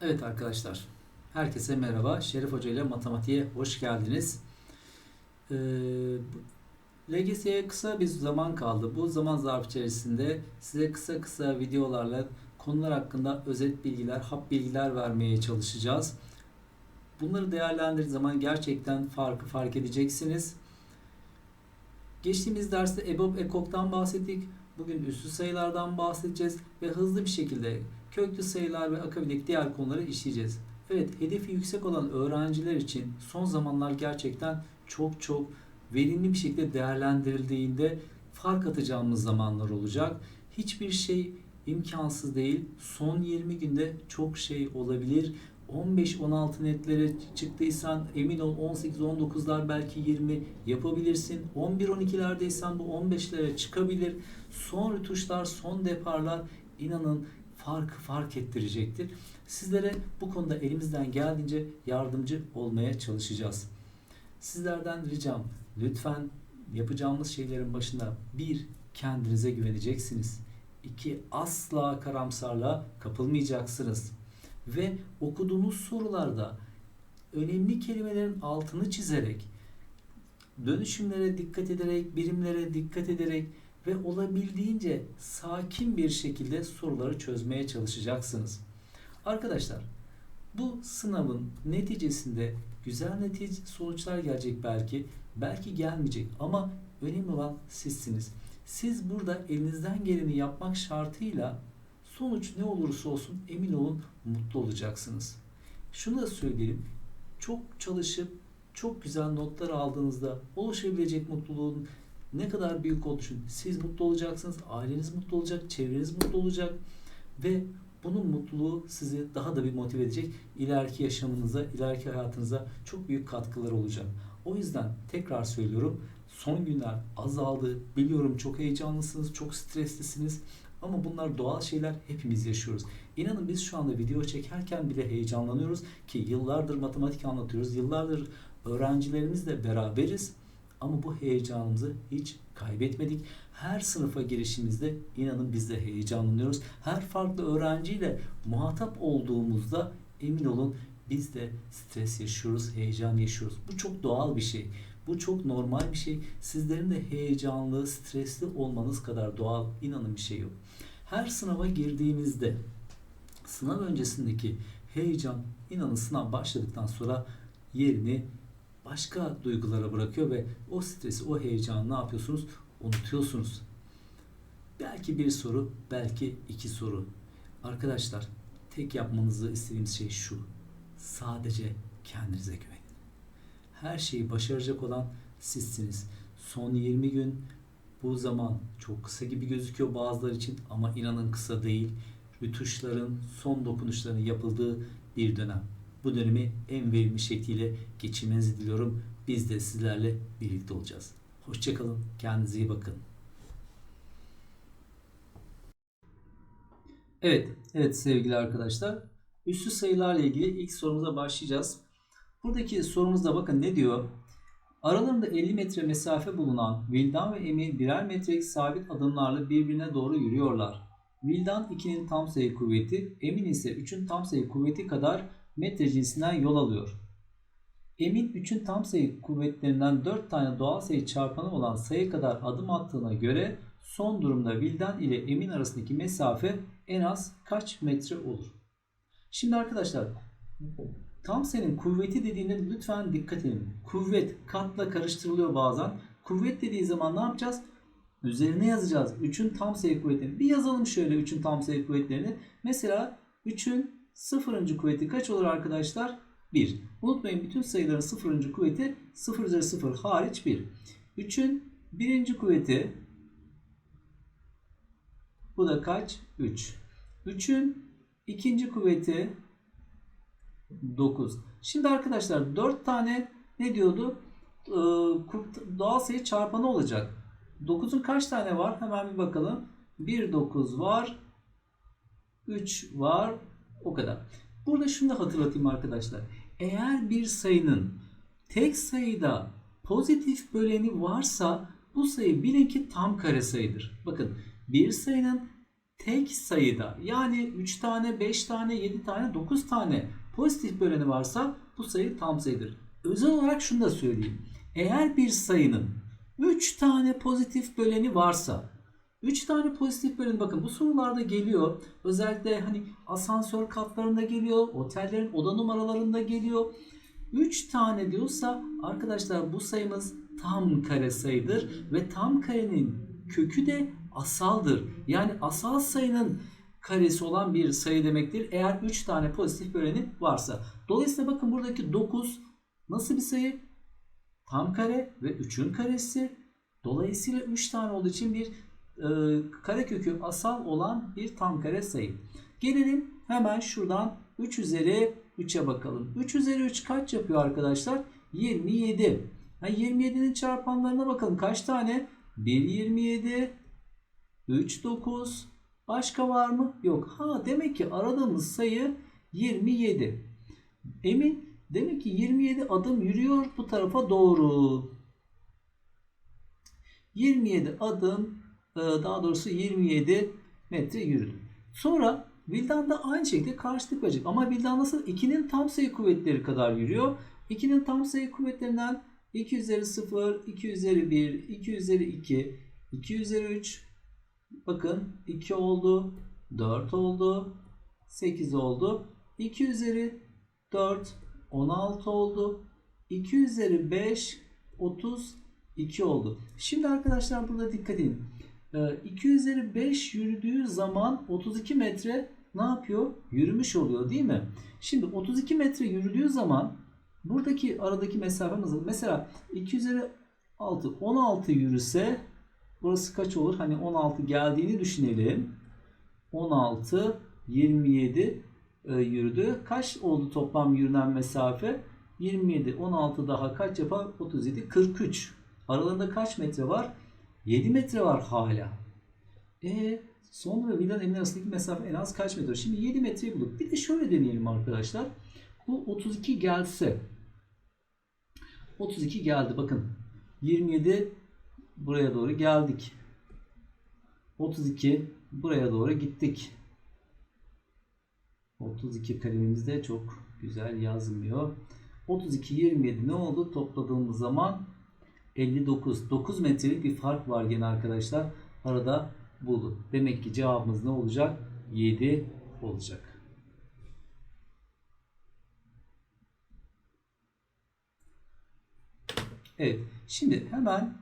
Evet arkadaşlar, herkese merhaba. Şerif Hoca ile matematiğe hoş geldiniz. Ee, LGS'ye kısa bir zaman kaldı. Bu zaman zarfı içerisinde size kısa kısa videolarla konular hakkında özet bilgiler, hap bilgiler vermeye çalışacağız. Bunları değerlendirdiğiniz zaman gerçekten farkı fark edeceksiniz. Geçtiğimiz derste EBOB EKOK'tan bahsettik. Bugün üslü sayılardan bahsedeceğiz ve hızlı bir şekilde köklü sayılar ve akabindeki diğer konuları işleyeceğiz. Evet, hedefi yüksek olan öğrenciler için son zamanlar gerçekten çok çok verimli bir şekilde değerlendirildiğinde fark atacağımız zamanlar olacak. Hiçbir şey imkansız değil. Son 20 günde çok şey olabilir. 15-16 netlere çıktıysan emin ol 18-19'lar belki 20 yapabilirsin. 11-12'lerdeysen bu 15'lere çıkabilir. Son rütuşlar, son deparlar inanın farkı fark ettirecektir. Sizlere bu konuda elimizden geldiğince yardımcı olmaya çalışacağız. Sizlerden ricam lütfen yapacağımız şeylerin başında bir kendinize güveneceksiniz. İki asla karamsarlığa kapılmayacaksınız. Ve okuduğunuz sorularda önemli kelimelerin altını çizerek dönüşümlere dikkat ederek, birimlere dikkat ederek ve olabildiğince sakin bir şekilde soruları çözmeye çalışacaksınız. Arkadaşlar bu sınavın neticesinde güzel netice sonuçlar gelecek belki, belki gelmeyecek ama önemli olan sizsiniz. Siz burada elinizden geleni yapmak şartıyla sonuç ne olursa olsun emin olun mutlu olacaksınız. Şunu da söyleyelim. Çok çalışıp çok güzel notlar aldığınızda oluşabilecek mutluluğun ne kadar büyük düşünün. Siz mutlu olacaksınız, aileniz mutlu olacak, çevreniz mutlu olacak ve bunun mutluluğu sizi daha da bir motive edecek. İleriki yaşamınıza, ileriki hayatınıza çok büyük katkıları olacak. O yüzden tekrar söylüyorum. Son günler azaldı. Biliyorum çok heyecanlısınız, çok streslisiniz. Ama bunlar doğal şeyler hepimiz yaşıyoruz. İnanın biz şu anda video çekerken bile heyecanlanıyoruz ki yıllardır matematik anlatıyoruz. Yıllardır öğrencilerimizle beraberiz. Ama bu heyecanımızı hiç kaybetmedik. Her sınıfa girişimizde inanın biz de heyecanlanıyoruz. Her farklı öğrenciyle muhatap olduğumuzda emin olun biz de stres yaşıyoruz, heyecan yaşıyoruz. Bu çok doğal bir şey. Bu çok normal bir şey. Sizlerin de heyecanlı, stresli olmanız kadar doğal inanın bir şey yok. Her sınava girdiğimizde sınav öncesindeki heyecan inanın sınav başladıktan sonra yerini başka duygulara bırakıyor ve o stresi, o heyecanı ne yapıyorsunuz? Unutuyorsunuz. Belki bir soru, belki iki soru. Arkadaşlar, tek yapmanızı istediğimiz şey şu. Sadece kendinize güvenin. Her şeyi başaracak olan sizsiniz. Son 20 gün bu zaman çok kısa gibi gözüküyor bazıları için ama inanın kısa değil. Rütuşların son dokunuşlarının yapıldığı bir dönem bu dönemi en verimli şekliyle geçirmenizi diliyorum. Biz de sizlerle birlikte olacağız. Hoşçakalın. Kendinize iyi bakın. Evet, evet sevgili arkadaşlar. Üslü sayılarla ilgili ilk sorumuza başlayacağız. Buradaki sorumuzda bakın ne diyor? Aralarında 50 metre mesafe bulunan Vildan ve Emir birer metrelik sabit adımlarla birbirine doğru yürüyorlar. Vildan 2'nin tam sayı kuvveti, Emin ise 3'ün tam sayı kuvveti kadar metre cinsinden yol alıyor. Emin 3'ün tam sayı kuvvetlerinden 4 tane doğal sayı çarpanı olan sayı kadar adım attığına göre son durumda Vildan ile Emin arasındaki mesafe en az kaç metre olur? Şimdi arkadaşlar tam sayının kuvveti dediğinde lütfen dikkat edin. Kuvvet katla karıştırılıyor bazen. Kuvvet dediği zaman ne yapacağız? Üzerine yazacağız. 3'ün tam sayı kuvvetlerini. Bir yazalım şöyle 3'ün tam sayı kuvvetlerini. Mesela 3'ün sıfırıncı kuvveti kaç olur arkadaşlar? 1. Unutmayın bütün sayıların sıfırıncı kuvveti 0 üzeri 0 hariç 1. 3'ün birinci kuvveti bu da kaç? 3. 3'ün ikinci kuvveti 9. Şimdi arkadaşlar 4 tane ne diyordu? Ee, doğal sayı çarpanı olacak. 9'un kaç tane var? Hemen bir bakalım. 1 9 var. 3 var. O kadar. Burada şunu da hatırlatayım arkadaşlar. Eğer bir sayının tek sayıda pozitif böleni varsa bu sayı bilin ki tam kare sayıdır. Bakın bir sayının tek sayıda yani 3 tane, 5 tane, 7 tane, 9 tane pozitif böleni varsa bu sayı tam sayıdır. Özel olarak şunu da söyleyeyim. Eğer bir sayının 3 tane pozitif böleni varsa 3 tane pozitif böleni bakın bu sorularda geliyor. Özellikle hani asansör katlarında geliyor, otellerin oda numaralarında geliyor. 3 tane diyorsa arkadaşlar bu sayımız tam kare sayıdır ve tam karenin kökü de asaldır. Yani asal sayının karesi olan bir sayı demektir. Eğer 3 tane pozitif böleni varsa. Dolayısıyla bakın buradaki 9 nasıl bir sayı? Tam kare ve 3'ün karesi. Dolayısıyla 3 tane olduğu için bir e, karekökü asal olan bir tam kare sayı. Gelelim hemen şuradan 3 üzeri 3'e bakalım. 3 üzeri 3 kaç yapıyor arkadaşlar? 27. Ha, 27'nin çarpanlarına bakalım. Kaç tane? 1 27 3 9 Başka var mı? Yok. Ha demek ki aradığımız sayı 27. Emin demek ki 27 adım yürüyor bu tarafa doğru. 27 adım daha doğrusu 27 metre yürüdüm. Sonra Vildan da aynı şekilde karşılık verecek. Ama Vildan nasıl? 2'nin tam sayı kuvvetleri kadar yürüyor. 2'nin tam sayı kuvvetlerinden 2 üzeri 0, 2 üzeri 1, 2 üzeri 2, 2 üzeri 3. Bakın 2 oldu, 4 oldu, 8 oldu. 2 üzeri 4, 16 oldu. 2 üzeri 5, 32 oldu. Şimdi arkadaşlar burada dikkat edin. 2 üzeri 5 yürüdüğü zaman 32 metre ne yapıyor? Yürümüş oluyor değil mi? Şimdi 32 metre yürüdüğü zaman buradaki aradaki mesafemiz mesela 2 üzeri 6 16 yürüse burası kaç olur? Hani 16 geldiğini düşünelim. 16 27 e, yürüdü. Kaç oldu toplam yürünen mesafe? 27 16 daha kaç yapar? 37 43. Aralarında kaç metre var? 7 metre var hala. E sonra vidan evin arasındaki mesafe en az kaç metre? Şimdi 7 metreyi bulduk. Bir de şöyle deneyelim arkadaşlar. Bu 32 gelse 32 geldi bakın. 27 buraya doğru geldik. 32 buraya doğru gittik. 32 kalemimizde çok güzel yazmıyor. 32 27 ne oldu? Topladığımız zaman 59. 9 metrelik bir fark var gene arkadaşlar. Arada bulun. Demek ki cevabımız ne olacak? 7 olacak. Evet. Şimdi hemen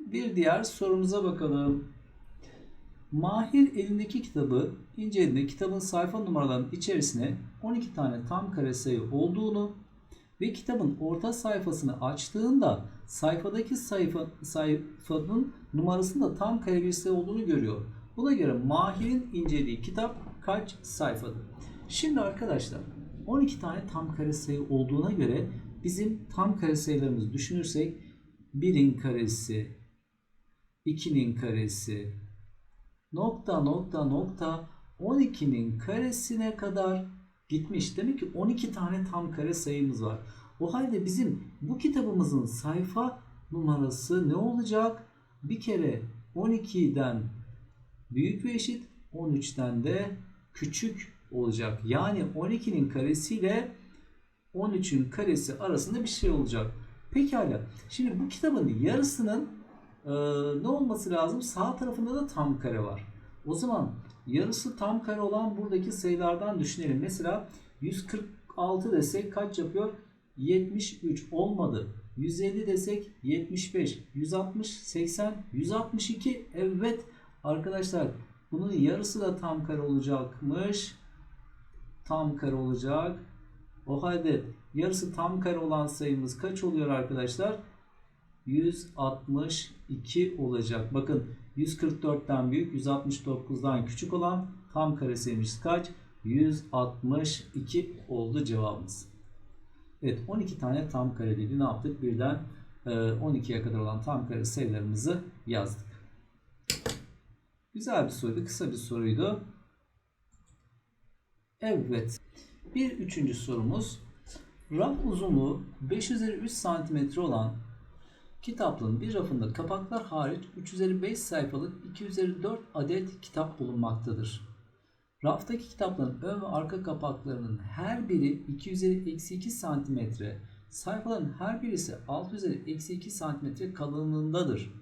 bir diğer sorumuza bakalım. Mahir elindeki kitabı incelediğinde kitabın sayfa numaralarının içerisine 12 tane tam kare sayı olduğunu ve kitabın orta sayfasını açtığında sayfadaki sayfa, sayfanın numarasında tam kare bir sayı olduğunu görüyor. Buna göre Mahir'in incelediği kitap kaç sayfadır? Şimdi arkadaşlar 12 tane tam kare sayı olduğuna göre bizim tam kare sayılarımızı düşünürsek 1'in karesi, 2'nin karesi, nokta nokta nokta 12'nin karesine kadar gitmiş. Demek ki 12 tane tam kare sayımız var. O halde bizim bu kitabımızın sayfa numarası ne olacak? Bir kere 12'den büyük ve eşit 13'ten de küçük olacak. Yani 12'nin karesiyle 13'ün karesi arasında bir şey olacak. Pekala. Şimdi bu kitabın yarısının e, ne olması lazım? Sağ tarafında da tam kare var. O zaman yarısı tam kare olan buradaki sayılardan düşünelim. Mesela 146 desek kaç yapıyor? 73 olmadı. 150 desek 75, 160, 80, 162. Evet arkadaşlar bunun yarısı da tam kare olacakmış. Tam kare olacak. O halde yarısı tam kare olan sayımız kaç oluyor arkadaşlar? 162 olacak. Bakın 144'ten büyük, 169'dan küçük olan tam kare sayımız kaç? 162 oldu cevabımız. Evet 12 tane tam kare dedi. Ne yaptık? Birden 12'ye kadar olan tam kare sayılarımızı yazdık. Güzel bir soruydu. Kısa bir soruydu. Evet. Bir üçüncü sorumuz. Raf uzunluğu 5 üzeri 3 cm olan Kitaplığın bir rafında kapaklar hariç 3 üzeri 5 sayfalık 2 üzeri 4 adet kitap bulunmaktadır. Raftaki kitapların ön ve arka kapaklarının her biri 2 üzeri eksi 2 santimetre, sayfaların her birisi 6 üzeri eksi 2 santimetre kalınlığındadır.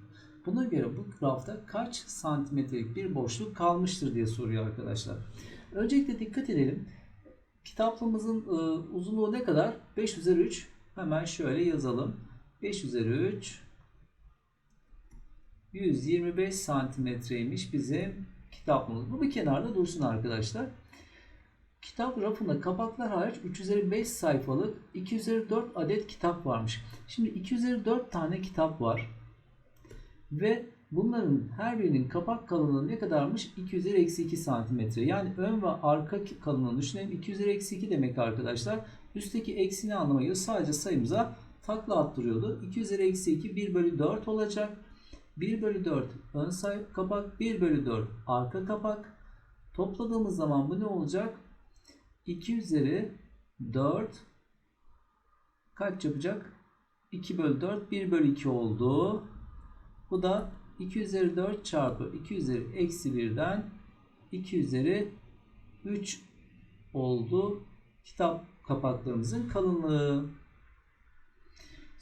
Buna göre bu rafta kaç santimetrelik bir boşluk kalmıştır diye soruyor arkadaşlar. Öncelikle dikkat edelim. Kitaplığımızın e, uzunluğu ne kadar? 5 üzeri 3. Hemen şöyle yazalım. 5 üzeri 3 125 santimetreymiş bizim kitaplığımız. Bu bir kenarda dursun arkadaşlar. Kitap rafında kapaklar hariç 3 üzeri 5 sayfalık 2 üzeri 4 adet kitap varmış. Şimdi 2 üzeri 4 tane kitap var. Ve bunların her birinin kapak kalınlığı ne kadarmış? 2 üzeri eksi 2 santimetre. Yani ön ve arka kalınlığını düşünelim. 2 üzeri eksi 2 demek arkadaşlar. Üstteki anlamaya geliyor. Sadece sayımıza takla attırıyordu. 2 üzeri eksi 2 1 bölü 4 olacak. 1 bölü 4 ön say kapak 1 bölü 4 arka kapak. Topladığımız zaman bu ne olacak? 2 üzeri 4 kaç yapacak? 2 bölü 4 1 bölü 2 oldu. Bu da 2 üzeri 4 çarpı 2 üzeri eksi 1'den 2 üzeri 3 oldu. Kitap kapaklarımızın kalınlığı.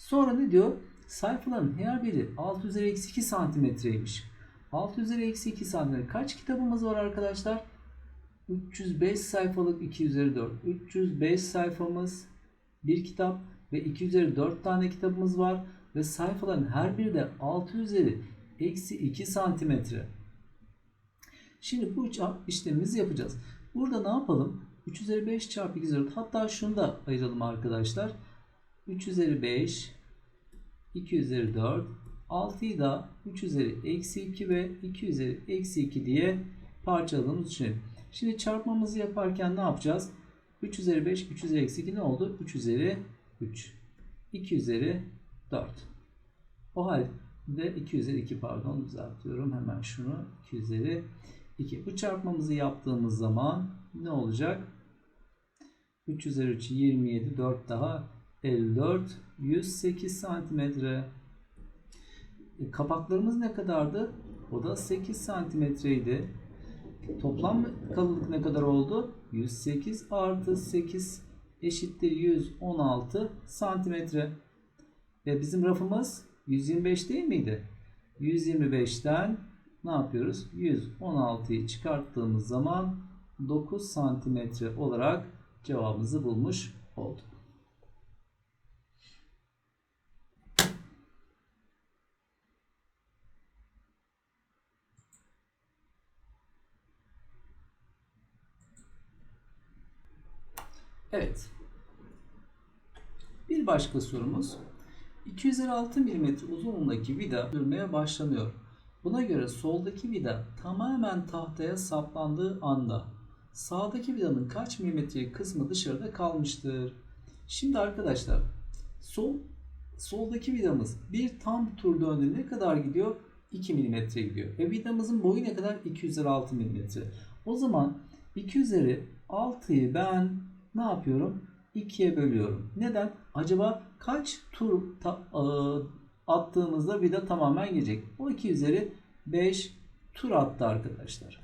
Sonra ne diyor? Sayfaların her biri 6 üzeri eksi 2 santimetreymiş. 6 üzeri eksi 2 santimetre. Kaç kitabımız var arkadaşlar? 305 sayfalık 2 üzeri 4. 305 sayfamız bir kitap ve 2 üzeri 4 tane kitabımız var. Ve sayfaların her biri de 6 üzeri eksi 2 santimetre. Şimdi bu işlemimizi yapacağız. Burada ne yapalım? 3 üzeri 5 çarpı 2 üzeri 4. Hatta şunu da ayıralım arkadaşlar. 3 üzeri 5 2 üzeri 4 6'yı da 3 üzeri eksi 2 ve 2 üzeri eksi 2 diye parçaladığımız düşünelim. Şimdi çarpmamızı yaparken ne yapacağız? 3 üzeri 5 3 üzeri eksi 2 ne oldu? 3 üzeri 3 2 üzeri 4 o halde 2 üzeri 2 pardon düzeltiyorum hemen şunu 2 üzeri 2 bu çarpmamızı yaptığımız zaman ne olacak? 3 üzeri 3 27 4 daha 54 108 santimetre. E, kapaklarımız ne kadardı? O da 8 santimetreydi. Toplam kalınlık ne kadar oldu? 108 artı 8 eşittir 116 santimetre. Ve bizim rafımız 125 değil miydi? 125'ten ne yapıyoruz? 116'yı çıkarttığımız zaman 9 santimetre olarak cevabımızı bulmuş olduk. Evet. Bir başka sorumuz. 256 mm uzunluğundaki vida dönmeye başlanıyor. Buna göre soldaki vida tamamen tahtaya saplandığı anda sağdaki vidanın kaç milimetrelik kısmı dışarıda kalmıştır? Şimdi arkadaşlar sol soldaki vidamız bir tam tur döndü ne kadar gidiyor? 2 mm gidiyor. Ve vidamızın boyu ne kadar? 2 üzeri 6 mm. O zaman 2 üzeri 6'yı ben ne yapıyorum? 2'ye bölüyorum. Neden? Acaba kaç tur ta, e, attığımızda vida tamamen gelecek? O 2 üzeri 5 tur attı arkadaşlar.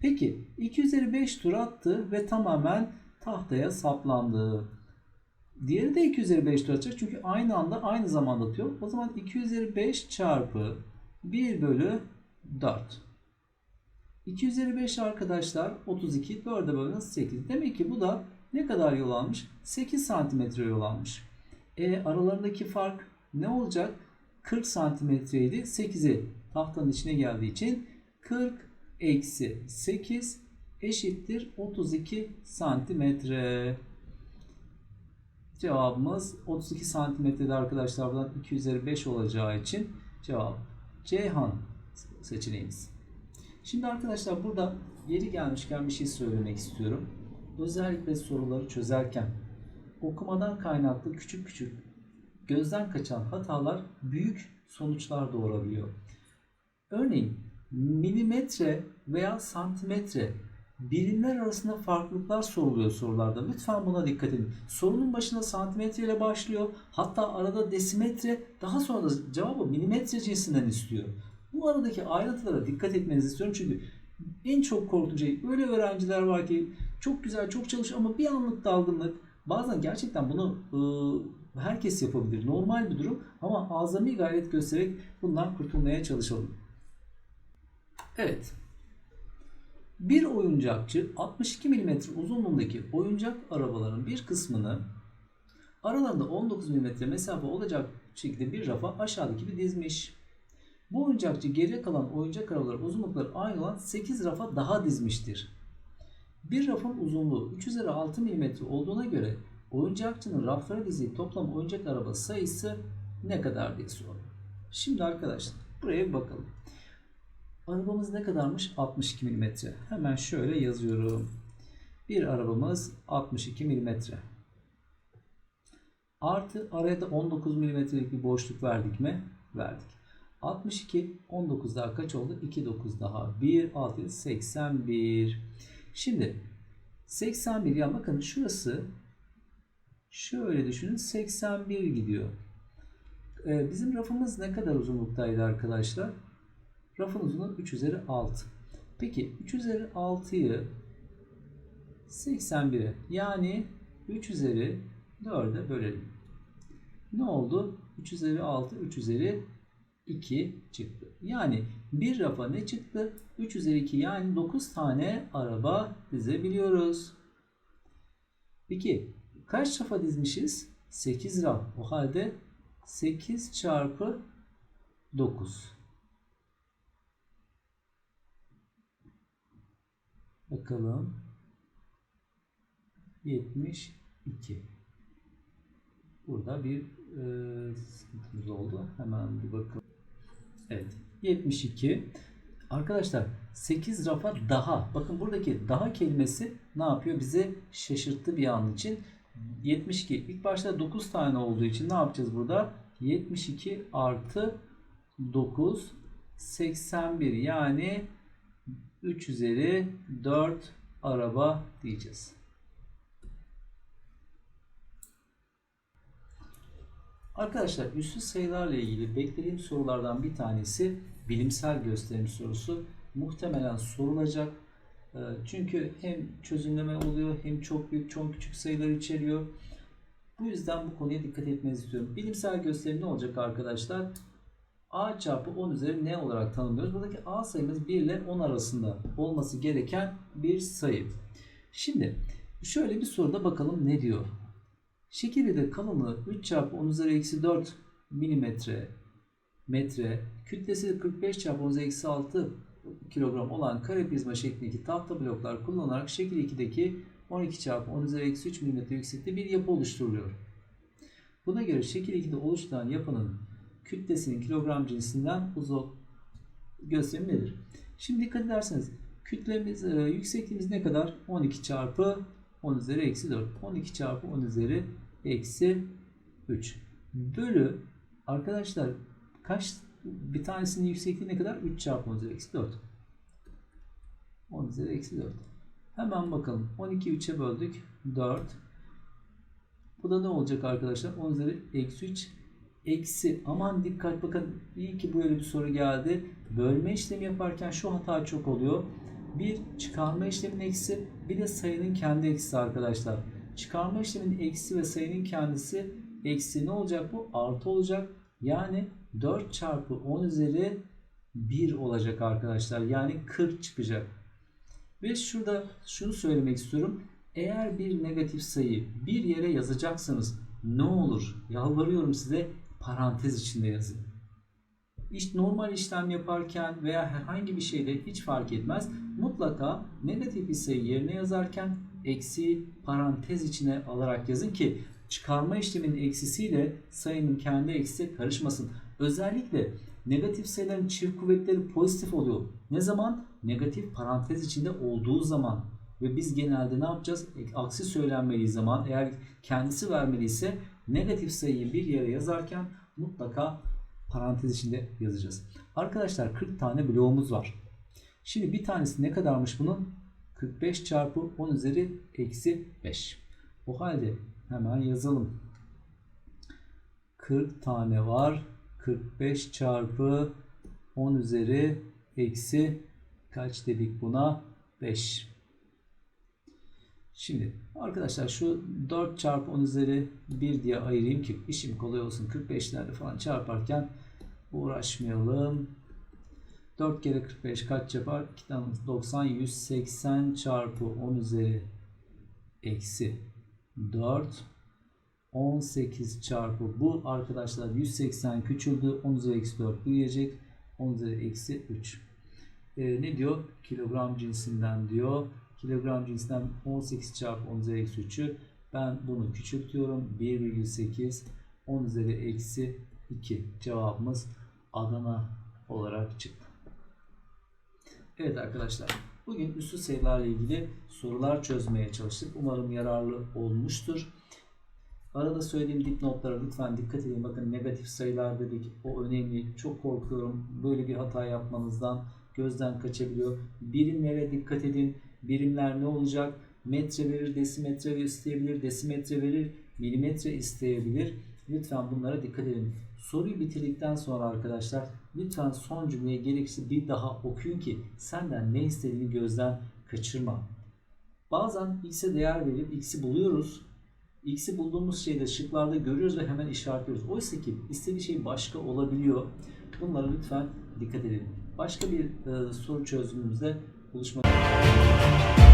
Peki 2 üzeri 5 tur attı ve tamamen tahtaya saplandı. Diğeri de 2 üzeri 5 tur atacak çünkü aynı anda aynı zamanda atıyor. O zaman 2 üzeri 5 çarpı 1 bölü 4. 2 üzeri 5 arkadaşlar 32 4'e bölünen 8. Demek ki bu da ne kadar yol almış? 8 santimetre yol almış. E aralarındaki fark ne olacak? 40 santimetreydi. 8'i tahtanın içine geldiği için 40 eksi 8 eşittir 32 santimetre. Cevabımız 32 santimetrede arkadaşlar buradan 2 üzeri 5 olacağı için cevap Ceyhan seçeneğimiz. Şimdi arkadaşlar burada yeri gelmişken bir şey söylemek istiyorum. Özellikle soruları çözerken okumadan kaynaklı küçük küçük gözden kaçan hatalar büyük sonuçlar doğurabiliyor. Örneğin milimetre veya santimetre birimler arasında farklılıklar soruluyor sorularda. Lütfen buna dikkat edin. Sorunun başında santimetre ile başlıyor. Hatta arada desimetre daha sonra da cevabı milimetre cinsinden istiyor. Bu aradaki ayrıntılara dikkat etmenizi istiyorum çünkü en çok korktuğum şey öyle öğrenciler var ki çok güzel çok çalış ama bir anlık dalgınlık bazen gerçekten bunu ıı, herkes yapabilir. Normal bir durum ama azami gayret göstererek bundan kurtulmaya çalışalım. Evet. Bir oyuncakçı 62 mm uzunluğundaki oyuncak arabaların bir kısmını aralarında 19 mm mesafe olacak şekilde bir rafa aşağıdaki gibi dizmiş. Bu oyuncakçı geriye kalan oyuncak arabalar uzunlukları aynı olan 8 rafa daha dizmiştir. Bir rafın uzunluğu 3 üzeri 6 mm olduğuna göre oyuncakçının raflara dizdiği toplam oyuncak araba sayısı ne kadar diye soruyor. Şimdi arkadaşlar buraya bir bakalım. Arabamız ne kadarmış? 62 mm. Hemen şöyle yazıyorum. Bir arabamız 62 mm. Artı araya da 19 mm'lik bir boşluk verdik mi? Verdik. 62 19 daha kaç oldu? 2 9 daha 1 6 81. Şimdi 81 ya bakın şurası şöyle düşünün 81 gidiyor. Ee, bizim rafımız ne kadar uzunluktaydı arkadaşlar? Rafın uzunluğu 3 üzeri 6. Peki 3 üzeri 6'yı 81'e yani 3 üzeri 4'e bölelim. Ne oldu? 3 üzeri 6, 3 üzeri 2 çıktı. Yani bir rafa ne çıktı? 3 üzeri 2 yani 9 tane araba dizebiliyoruz. Peki kaç rafa dizmişiz? 8 raf. O halde 8 çarpı 9. Bakalım. 72. Burada bir e, sıkıntımız oldu. Hemen bir bakalım. Evet. 72. Arkadaşlar 8 rafa daha. Bakın buradaki daha kelimesi ne yapıyor? Bize şaşırttı bir an için. 72. İlk başta 9 tane olduğu için ne yapacağız burada? 72 artı 9 81 yani 3 üzeri 4 araba diyeceğiz. Arkadaşlar üssüz sayılarla ilgili beklediğim sorulardan bir tanesi bilimsel gösterim sorusu. Muhtemelen sorulacak. Ee, Çünkü hem çözümleme oluyor hem çok büyük çok küçük sayılar içeriyor. Bu yüzden bu konuya dikkat etmenizi istiyorum. Bilimsel gösterim ne olacak arkadaşlar? a çarpı 10 üzeri n olarak tanımlıyoruz. Buradaki a sayımız 1 ile 10 arasında olması gereken bir sayı. Şimdi şöyle bir soruda bakalım ne diyor. Şekilde kalınlığı 3 çarpı 10 üzeri eksi 4 milimetre metre, kütlesi 45 çarpı 10 üzeri eksi 6 kilogram olan kare prizma şeklindeki tahta bloklar kullanılarak şekil 2'deki 12 çarpı 10 üzeri eksi 3 milimetre yükseklikte bir yapı oluşturuluyor. Buna göre şekil 2'de oluşturan yapının kütlesinin kilogram cinsinden uzun gösterimi nedir? Şimdi dikkat ederseniz kütlemiz, e, yüksekliğimiz ne kadar? 12 çarpı 10 üzeri eksi 4. 12 çarpı 10 üzeri eksi 3. Bölü arkadaşlar kaç bir tanesinin yüksekliği ne kadar? 3 çarpı 10 üzeri eksi 4. 10 üzeri eksi 4. Hemen bakalım. 12'yi 3'e böldük. 4. Bu da ne olacak arkadaşlar? 10 üzeri eksi 3 eksi aman dikkat bakın iyi ki böyle bir soru geldi. Bölme işlemi yaparken şu hata çok oluyor. Bir çıkarma işleminin eksi bir de sayının kendi eksisi arkadaşlar. Çıkarma işleminin eksi ve sayının kendisi eksi ne olacak bu? Artı olacak. Yani 4 çarpı 10 üzeri 1 olacak arkadaşlar. Yani 40 çıkacak. Ve şurada şunu söylemek istiyorum. Eğer bir negatif sayı bir yere yazacaksanız ne olur? Yalvarıyorum size parantez içinde yazın. İşte normal işlem yaparken veya herhangi bir şeyde hiç fark etmez. Mutlaka negatif sayı yerine yazarken eksi parantez içine alarak yazın ki çıkarma işleminin eksisiyle sayının kendi eksisi karışmasın. Özellikle negatif sayıların çift kuvvetleri pozitif oluyor. Ne zaman? Negatif parantez içinde olduğu zaman. Ve biz genelde ne yapacağız? Aksi söylenmediği zaman eğer kendisi vermeliyse negatif sayıyı bir yere yazarken mutlaka parantez içinde yazacağız. Arkadaşlar 40 tane bloğumuz var. Şimdi bir tanesi ne kadarmış bunun? 45 çarpı 10 üzeri eksi 5. O halde hemen yazalım. 40 tane var. 45 çarpı 10 üzeri eksi kaç dedik buna? 5. Şimdi arkadaşlar şu 4 çarpı 10 üzeri 1 diye ayırayım ki işim kolay olsun. 45'lerle falan çarparken uğraşmayalım. 4 kere 45 kaç yapar? 2 tane 90 180 çarpı 10 üzeri eksi 4 18 çarpı bu. Arkadaşlar 180 küçüldü. 10 üzeri eksi 4 büyüyecek. 10 üzeri eksi 3 Ee, ne diyor? Kilogram cinsinden diyor. Kilogram cinsinden 18 çarpı 10 üzeri eksi 3'ü ben bunu küçültüyorum. 1,8 10 üzeri eksi 2 cevabımız Adana olarak çıktı. Evet arkadaşlar bugün üstü sayılarla ilgili sorular çözmeye çalıştık. Umarım yararlı olmuştur. Arada söylediğim dipnotlara lütfen dikkat edin. Bakın negatif sayılar dedik. O önemli. Çok korkuyorum. Böyle bir hata yapmanızdan gözden kaçabiliyor. Birimlere dikkat edin. Birimler ne olacak? Metre verir, desimetre isteyebilir, desimetre verir, milimetre isteyebilir. Lütfen bunlara dikkat edin. Soruyu bitirdikten sonra arkadaşlar lütfen son cümleyi gerekirse bir daha okuyun ki senden ne istediğini gözden kaçırma. Bazen x'e değer verip x'i buluyoruz. X'i bulduğumuz şeyde şıklarda görüyoruz ve hemen işaretliyoruz. Oysa ki istediği şey başka olabiliyor. Bunlara lütfen dikkat edin. Başka bir e, soru çözümümüzde buluşmak üzere.